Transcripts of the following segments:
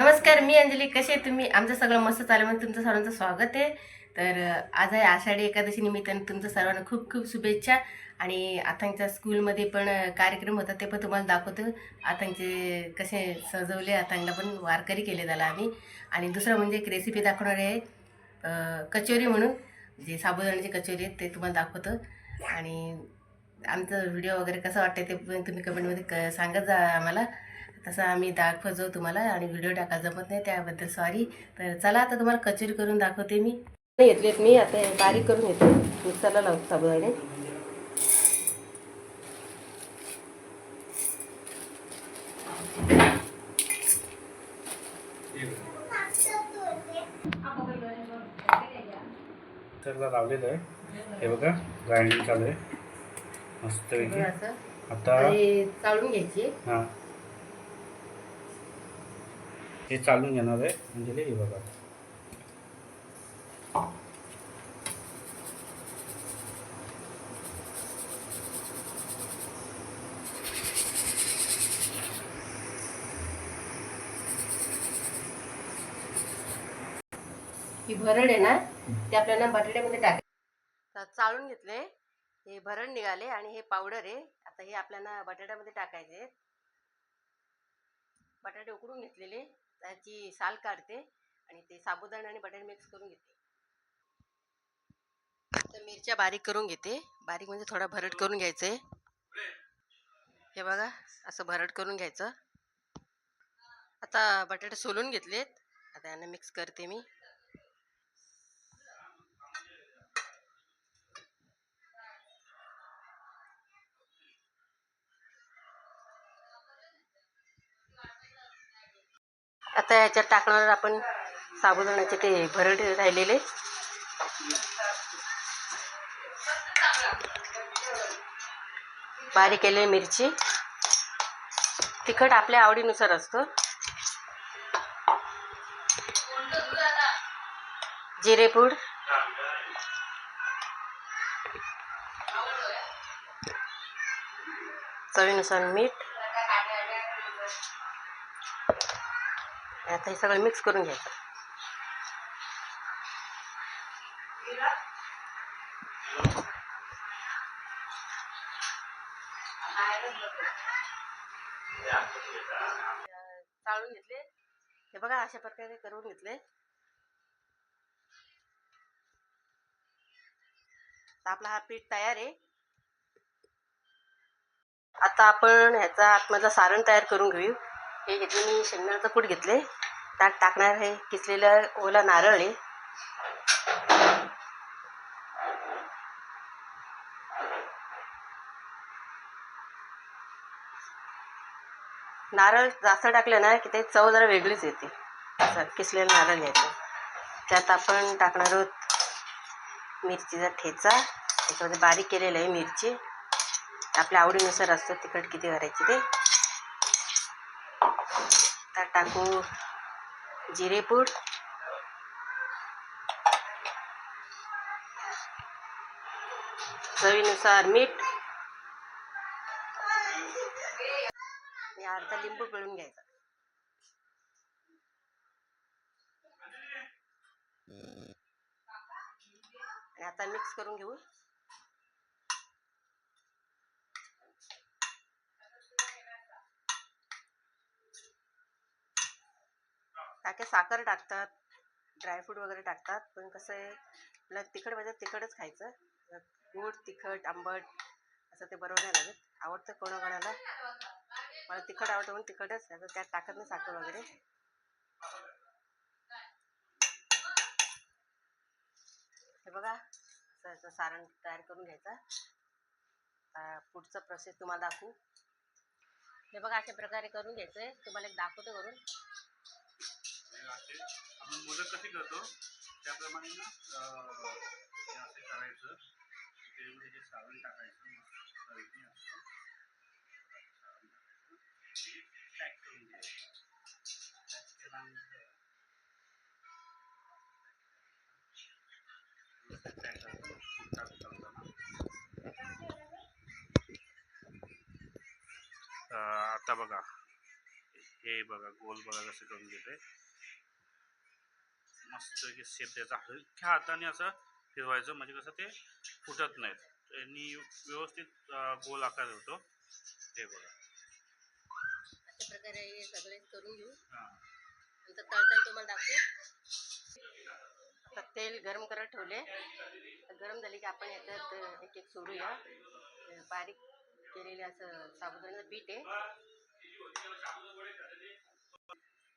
नमस्कार मी अंजली. कसे आहे तुम्ही? आमचं सगळं मस्त चालू म्हणून तुमचं सर्वांचं स्वागत आहे. तर आज आहे आषाढी एकादशी निमित्तानं तुमचं सर्वांना खूप खूप शुभेच्छा. आणि आतांच्या स्कूलमध्ये पण कार्यक्रम होता ते पण तुम्हाला दाखवतो. आतांचे कसे सजवले आतांना पण वारकरी केले त्याला आम्ही. आणि दुसरं म्हणजे एक रेसिपी दाखवणार आहे. कचोरी म्हणून जे साबुदाण्याची कचोरी आहेत ते तुम्हाला दाखवतो. आणि आमचं व्हिडिओ वगैरे कसं वाटतं ते पण तुम्ही कमेंटमध्ये क सांगत जा आम्हाला. तसं आम्ही दाखवतो तुम्हाला आणि व्हिडिओ टाकायला जमत नाही त्याबद्दल सॉरी तर चला आता तुम्हाला कचोरी करून दाखवते मी. घेतलेत मी आता हे बारीक करून घेते. मिक्सरला लावतो साबुदाणे. मिक्सरला लावलेलं आहे. हे बघा ग्राइंडिंग चालू आहे. असं. आता चाळून घ्यायची. हां. हे चालून घेणार आहे म्हणजे हे बघा. ही भरड आहे ना ते आपल्याला बटाट्यामध्ये टाकायचं. चाळून घेतले हे भरड निघाले आणि हे पावडर आहे आता हे आपल्याला बटाट्यामध्ये टाकायचे बटाटे उकडून घेतलेले. त्याची साल काढते आणि ते साबुदाणा आणि बटर मिक्स करून घेते. तर मिरच्या बारीक करून घेते. बारीक म्हणजे थोडा भरड करून घ्यायचं. आहे हे बघा असं भरड करून घ्यायचं. आता बटाटे सोलून घेतलेत. आता यांना मिक्स करते मी. आता ह्याच्यात टाकणार आपण साबुदाण्याचे ते भरड राहिलेले. बारीक केले मिरची. तिखट आपल्या आवडीनुसार असतो. जिरेपूड चवीनुसार मीठ. आता हे सगळं मिक्स करून घ्यायचं. चाळून घेतले. हे बघा अशा प्रकारे करून घेतले. आपला हा पीठ तयार आहे. आता आपण ह्याचा आतमधला सारण तयार करून घेऊ. हे घेतले मी शेंगदाण्याचं कूट घेतले. त्यात टाकणार हे किसलेलं ओला नारळ आहे. नारळ जास्त टाकलं ना की ते चव जरा वेगळीच येते. असं किसलेलं नारळ घ्यायचं. त्यात आपण टाकणार आहोत मिरचीचा ठेचा. त्याच्यामध्ये बारीक केलेलं आहे मिरची. आपल्या आवडीनुसार असतं तिखट किती करायची ते. त्यात टाकू जिरेपूड चवीनुसार मीठ. अर्धा लिंबू पिळून घ्यायचा. आणि आता मिक्स करून घेऊ टाके साखर टाकतात ड्रायफ्रूट वगैरे टाकतात. पण कसं आहे मला तिखट म्हणजे तिखटच खायचं. गोड तिखट आंबट असं ते बरोबर नाही लागत. आवडतं कोणाकोणाला. मला तिखट आवडतं म्हणून तिखटच आता त्यात टाकत नाही साखर वगैरे. हे बघा असं सारण तयार करून घ्यायचं. पुढचं प्रोसेस तुम्हाला दाखवू. हे बघा अशा प्रकारे करून घ्यायचं आहे तुम्हाला एक दाखवतो करून. आपण मोदक कसे करतो त्याप्रमाणे ना अं, हे असं करायचं त्याच्यामध्ये हे सारण टाकायचं मस्तपैकी असं. सारण टाकायचं. पॅक करून घ्यायचं पॅक केल्यानंतर मस्त पॅक करायचं. टाकू टाकताना. अं, आता बघा हे बघा गोल बघा कसं करून घेते मस्त शेप द्यायचा हलक्या हाताने असं फिरवायचं म्हणजे कसं ते फुटत नाहीत. त्यांनी व्यवस्थित गोल आकार होतो. हे बघा. अशा प्रकारे हे सगळे करून घेऊ. नंतर तळताना तुम्हाला दाखवू. आता तेल गरम करत ठेवले. गरम झाले की आपण याच्यात एक एक सोडूया. बारीक केलेले असं साबुदाण्याचं पीठ आहे.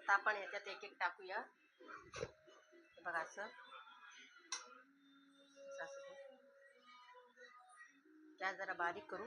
आता आपण ह्याच्यात एक एक टाकूया. बघा असं. गॅस जरा बारीक करू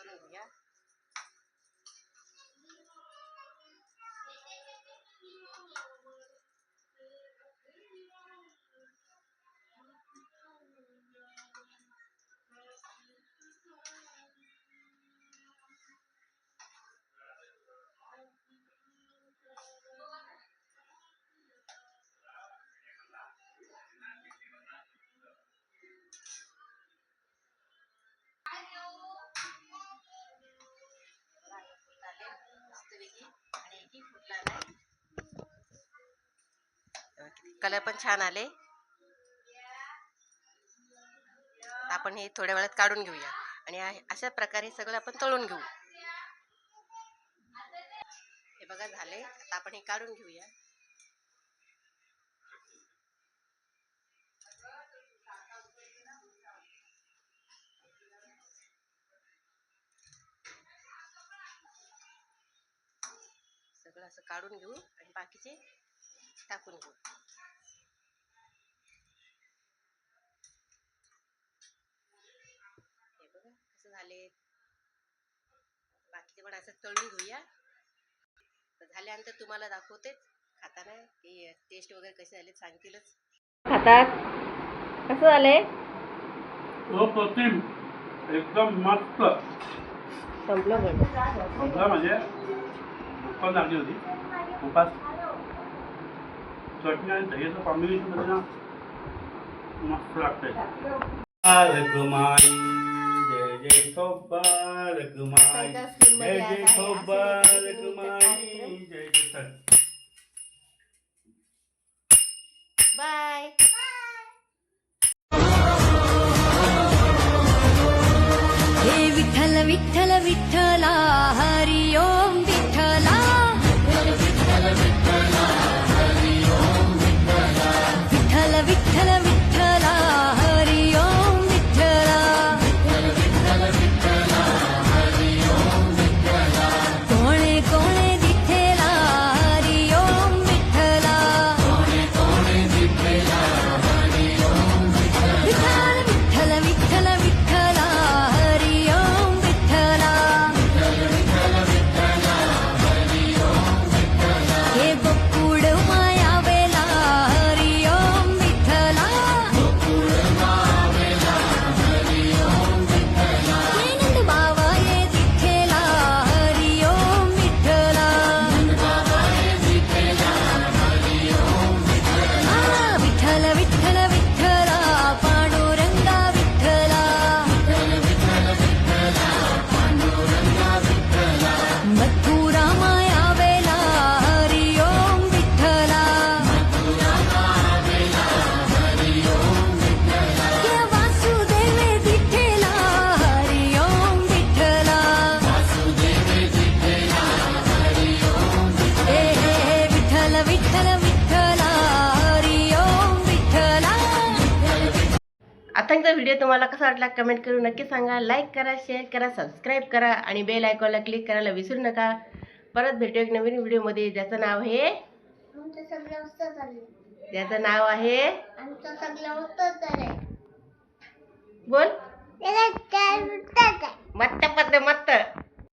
आपण पलटी करून कलर पण छान आले. आपण हे थोड्या वेळात काढून घेऊया. आणि अशा प्रकारे सगळं आपण तळून घेऊ. हे बघा झाले. आता आपण हे काढून घेऊया. सगळं असं काढून घेऊ आणि बाकीचे टाकून घेऊ हे बघा कसं झाले पण असं तळून घेऊया. तर झाल्यानंतर तुम्हाला दाखवतेच खाताना की टेस्ट वगैरे कसे झाले सांगतीलच. खातात? कसं झालंय? अप्रतिम. एकदम मस्त. संपलं पण समजा म्हणजे पण लागली होती. उपास. चटणी आणि दह्याचं कॉम्बिनेशनमध्ये ना मस्त लागतंय. बालक माई जय जय बालक माई जय जय हे बालक माई. जय जय. बाय हे विठ्ठल विठ्ठल विठ्ठला आताचा व्हिडिओ तुम्हाला कसा वाटला कमेंट करून नक्की सांगा. लाईक करा शेअर करा सबस्क्राईब करा आणि बेल आयकॉनला क्लिक करायला विसरू नका. परत भेटू एक नवीन व्हिडिओमध्ये ज्याचं नाव आहे ज्याचं नाव आहे बोल. मत्त पद्ध मत्त.